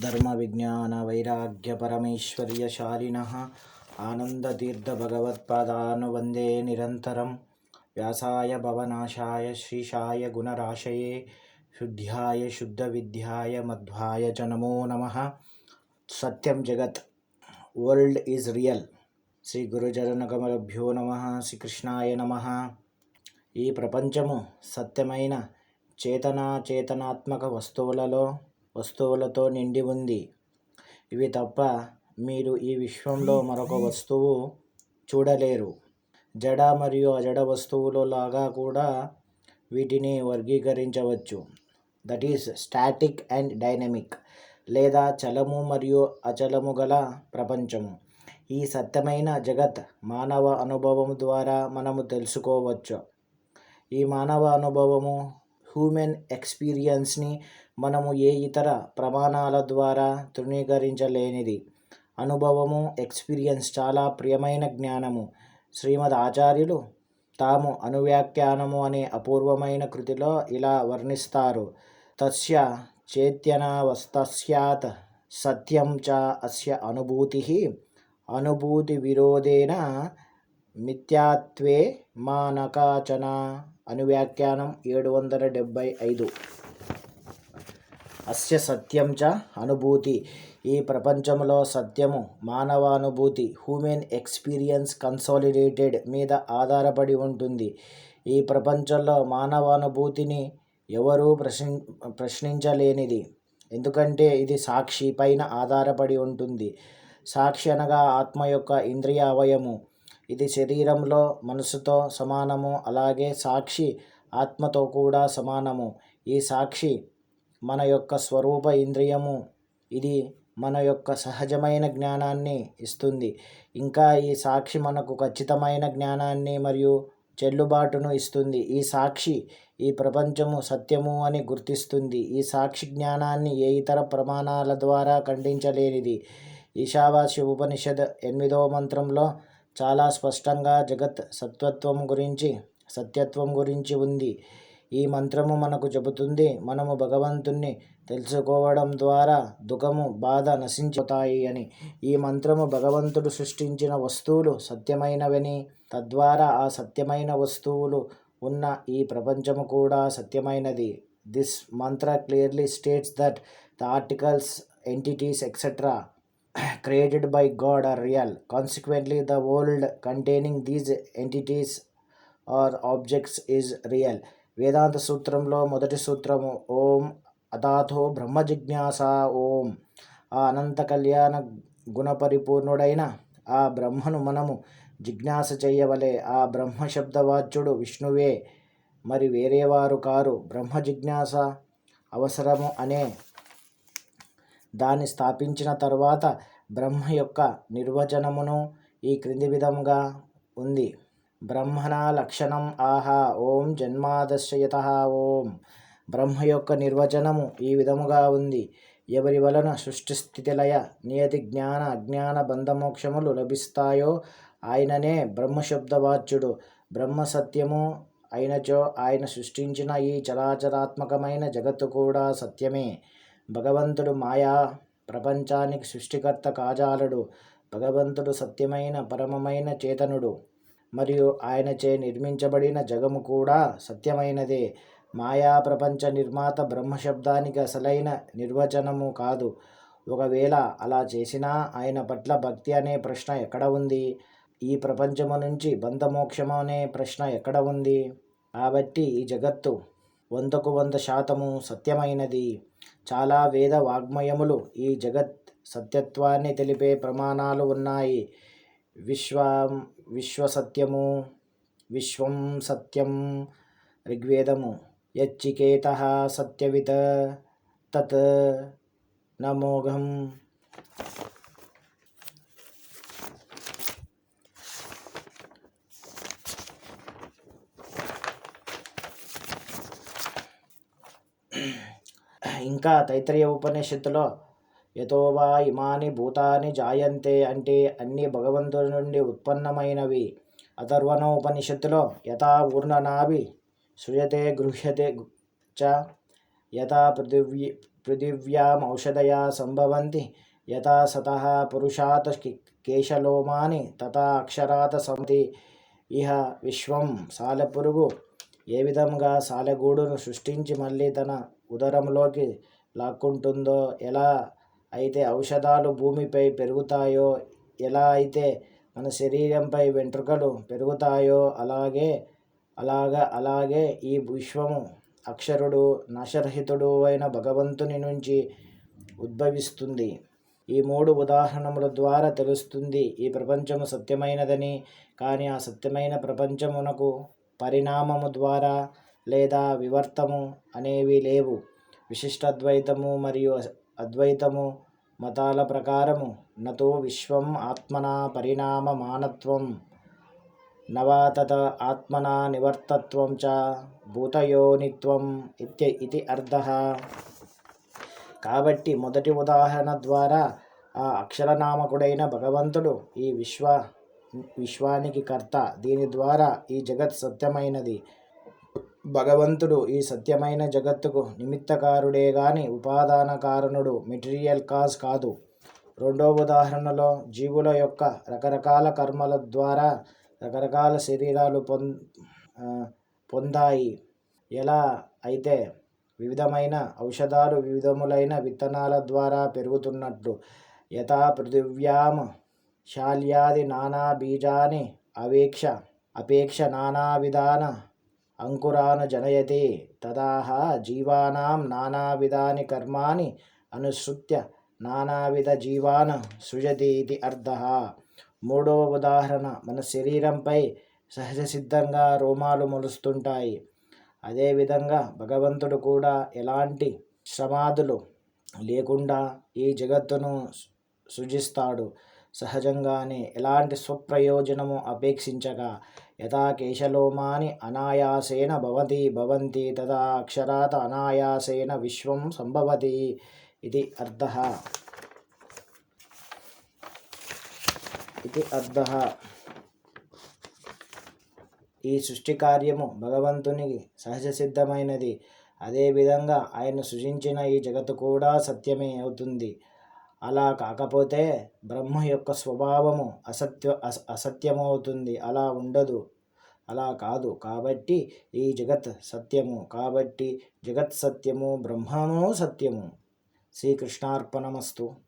ధర్మ విజ్ఞాన వైరాగ్య పరమేశ్వర్య శాలిన ఆనందతీర్థ భగవత్పాదాను వందే నిరంతరం వ్యాసాయ భవనాశాయ శ్రీశాయ గుణరాశయే శుద్ధ్యాయ శుద్ధ విద్యాయ మధ్వాయ చ నమో నమ సత్యం జగత్. World is real. శ్రీ గురుచరణకమలభ్యో నమ శ్రీకృష్ణాయ నమ. ఈ ప్రపంచము సత్యమైన చేతనాచేతనాత్మక వస్తువులలో వస్తువులతో నిండి ఉంది. ఇవి తప్ప మీరు ఈ విశ్వంలో మరొక వస్తువు చూడలేరు. జడ మరియు అజడ వస్తువులు లాగా కూడా వీటిని వర్గీకరించవచ్చు. That is static and dynamic లేదా చలము మరియు అచలము గల ప్రపంచము. ఈ సత్యమైన జగత్ మానవ అనుభవం ద్వారా మనము తెలుసుకోవచ్చు. ఈ మానవ అనుభవము హ్యూమెన్ ఎక్స్పీరియన్స్ని మనము ఏ ఇతర ప్రమాణాల ద్వారా తృణీకరించలేనిది. అనుభవము ఎక్స్పీరియన్స్ చాలా ప్రియమైన జ్ఞానము. శ్రీమద్ ఆచార్యులు తాము అనువ్యాఖ్యానము అనే అపూర్వమైన కృతిలో ఇలా వర్ణిస్తారు. తస్య చేత్యనావస్తస్యాత్ సత్యం చ అస్య అనుభూతి అనుభూతి విరోధేన మిథ్యాత్వే మానకాచన అనువ్యాఖ్యానం ఏడు వందల డెబ్భై ఐదు. అస్య సత్యం చ అనుభూతి. ఈ ప్రపంచంలో సత్యము మానవానుభూతి హ్యూమెన్ ఎక్స్పీరియన్స్ కన్సాలిడేటెడ్ మీద ఆధారపడి ఉంటుంది. ఈ ప్రపంచంలో మానవానుభూతిని ఎవరూ ప్రశ్ని ప్రశ్నించలేనిది. ఎందుకంటే ఇది సాక్షి పైన ఆధారపడి ఉంటుంది. సాక్షి అనగా ఆత్మ యొక్క ఇంద్రియ అవయము ఇది శరీరంలో మనసుతో సమానము అలాగే సాక్షి ఆత్మతో కూడా సమానము. ఈ సాక్షి మన యొక్క స్వరూప ఇంద్రియము. ఇది మన యొక్క సహజమైన జ్ఞానాన్ని ఇస్తుంది. ఇంకా ఈ సాక్షి మనకు ఖచ్చితమైన జ్ఞానాన్ని మరియు చెల్లుబాటును ఇస్తుంది. ఈ సాక్షి ఈ ప్రపంచము సత్యము అని గుర్తిస్తుంది. ఈ సాక్షి జ్ఞానాన్ని ఏ ఇతర ప్రమాణాల ద్వారా ఖండించలేనిది. ఈశావాస్య ఉపనిషద్ ఎనిమిదవ మంత్రంలో చాలా స్పష్టంగా జగత్ సత్వత్వం గురించి సత్యత్వం గురించి ఉంది. ఈ మంత్రము మనకు చెబుతుంది. మనము భగవంతుణ్ణి తెలుసుకోవడం ద్వారా దుఃఖము బాధ నశించుతాయి అని. ఈ మంత్రము భగవంతుడు సృష్టించిన వస్తువులు సత్యమైనవని. తద్వారా ఆ సత్యమైన వస్తువులు ఉన్న ఈ ప్రపంచము కూడా సత్యమైనది. This mantra clearly states that the articles entities etcetera created by God are real consequently the world containing these entities are objects is real Vedanta సూత్రంలో మొదటి సూత్రము ఓం అథాథో బ్రహ్మ జిజ్ఞాస ఓం ఆ అనంత కళ్యాణ గుణపరిపూర్ణుడైన ఆ బ్రహ్మను మనము జిజ్ఞాస చేయవలే. ఆ బ్రహ్మ శబ్దవాచ్యుడు విష్ణువే. మరి వేరేవారు కారు బ్రహ్మ జిజ్ఞాస అవసరము అనే దాన్ని స్థాపించిన తర్వాత బ్రహ్మ యొక్క నిర్వచనమును ఈ క్రింది విధముగా ఉంది. బ్రహ్మణ లక్షణం ఆహా ఓం జన్మాదశయత ఓం. బ్రహ్మ యొక్క నిర్వచనము ఈ విధముగా ఉంది. ఎవరి వలన సృష్టి స్థితిలయ నియతి జ్ఞాన అజ్ఞాన బంధమోక్షములు లభిస్తాయో ఆయననే బ్రహ్మశబ్దవాచ్యుడు. బ్రహ్మ సత్యము అయినచో ఆయన సృష్టించిన ఈ చరాచరాత్మకమైన జగత్తు కూడా సత్యమే. భగవంతుడు మాయా ప్రపంచానికి సృష్టికర్త కాజాలడు భగవంతుడు సత్యమైన పరమమైన చేతనుడు. మరియు ఆయనచే నిర్మించబడిన జగము కూడా సత్యమైనదే. మాయా ప్రపంచ నిర్మాత బ్రహ్మశబ్దానికి అసలైన నిర్వచనము కాదు. ఒకవేళ అలా చేసినా ఆయన పట్ల భక్తి అనే ప్రశ్న ఎక్కడ ఉంది? ఈ ప్రపంచము నుంచి బంధమోక్షము అనే ప్రశ్న ఎక్కడ ఉంది? కాబట్టి ఈ జగత్తు వందకు వంద శాతము సత్యమైనది. చాలా వేద వాగ్మయములు ఈ జగత్ సత్యత్వాన్ని తెలిపే ప్రమాణాలు ఉన్నాయి. విశ్వం విశ్వసత్యము విశ్వం సత్యం ఋగ్వేదము. యచ్చికేత సత్యవిత తత్ నమోఘం. ఇంకా తైత్రీయ ఉపనిషత్తులో యతోవా ఇమాని భూతాని జాయంతే అంటే అన్ని భగవంతుడి నుండి ఉత్పన్నమైనవి. అథర్వణోపనిషత్తులో యథా ఊర్ణనాభి సృజతే గృహ్యతే చ యథా పృథివీ పృథివ్యాం ఔషధయా సంభవంతి యథా సత పురుషాత్ కేశలోమాని తథా అక్షరాత సంతి ఇహ విశ్వం సాలపురుగు ఏ విధంగా సాలెగూడును సృష్టించి మళ్ళీ తన ఉదరంలోకి లాక్కుంటుందో ఎలా అయితే ఔషధాలు భూమిపై పెరుగుతాయో ఎలా అయితే మన శరీరంపై వెంట్రుకలు పెరుగుతాయో అలాగే అలాగా అలాగే ఈ విశ్వము అక్షరుడు నాశరహితుడు అయిన భగవంతుని నుంచి ఉద్భవిస్తుంది. ఈ మూడు ఉదాహరణముల ద్వారా తెలుస్తుంది ఈ ప్రపంచము సత్యమైనదని కానీ ఆ సత్యమైన ప్రపంచమునకు పరిణామము ద్వారా లేదా వివర్తము అనేవి లేవు. విశిష్టాద్వైతము మరియు అద్వైతము మతాల ప్రకారము నతో విశ్వం ఆత్మనా పరిణామమానత్వం నవాతత ఆత్మనా నివర్తత్వం చ భూతయోనిత్వం ఇత్య ఇది అర్థ. కాబట్టి మొదటి ఉదాహరణ ద్వారా ఆ అక్షరనామకుడైన భగవంతుడు ఈ విశ్వ విశ్వానికి కర్త. దీని ద్వారా ఈ జగత్ సత్యమైనది. భగవంతుడు ఈ సత్యమైన జగత్తుకు నిమిత్తకారుడే గాని ఉపాదాన కారణుడు మెటీరియల్ కాజ్ కాదు. రెండో ఉదాహరణలో జీవుల యొక్క రకరకాల కర్మల ద్వారా రకరకాల శరీరాలు పొం పొందాయి. ఎలా? అయితే వివిధమైన ఔషధాలు వివిధములైన విత్తనాల ద్వారా పెరుగుతున్నట్లు యథా పృథివ్యాం శాల్యాది నానా బీజాని అవేక్ష అపేక్ష నానావిధాన అంకురాను జనయతి. తదాహ జీవానాం నానావిధాని కర్మాణి అనుసృత్య నానావిధ జీవాన సృజతి ఇది అర్థ మూడవ ఉదాహరణ మన శరీరంపై సహజ సిద్ధంగా రోమాలు మొలుస్తుంటాయి. అదేవిధంగా భగవంతుడు కూడా ఎలాంటి శ్రమాదులు లేకుండా ఈ జగత్తును సృజిస్తాడు. సహజంగానే ఎలాంటి స్వప్రయోజనము అపేక్షించగా యథా కేశలోమాని అనాయాసేన భవతి భవంతి తదా అక్షరాత్ అనాయాసేన విశ్వం సంభవతి ఇది అర్థ ఇది అర్థ ఈ సృష్టి కార్యము భగవంతునికి సహజ సిద్ధమైనది అదేవిధంగా ఆయన సృజించిన ఈ జగత్తు కూడా సత్యమే అవుతుంది. అలా కాకపోతే బ్రహ్మ యొక్క స్వభావము అసత్య అస అసత్యమవుతుంది. అలా ఉండదు. అలా కాదు. కాబట్టి ఈ జగత్ సత్యము. కాబట్టి జగత్ సత్యము బ్రహ్మము సత్యము. శ్రీకృష్ణార్పణమస్తు.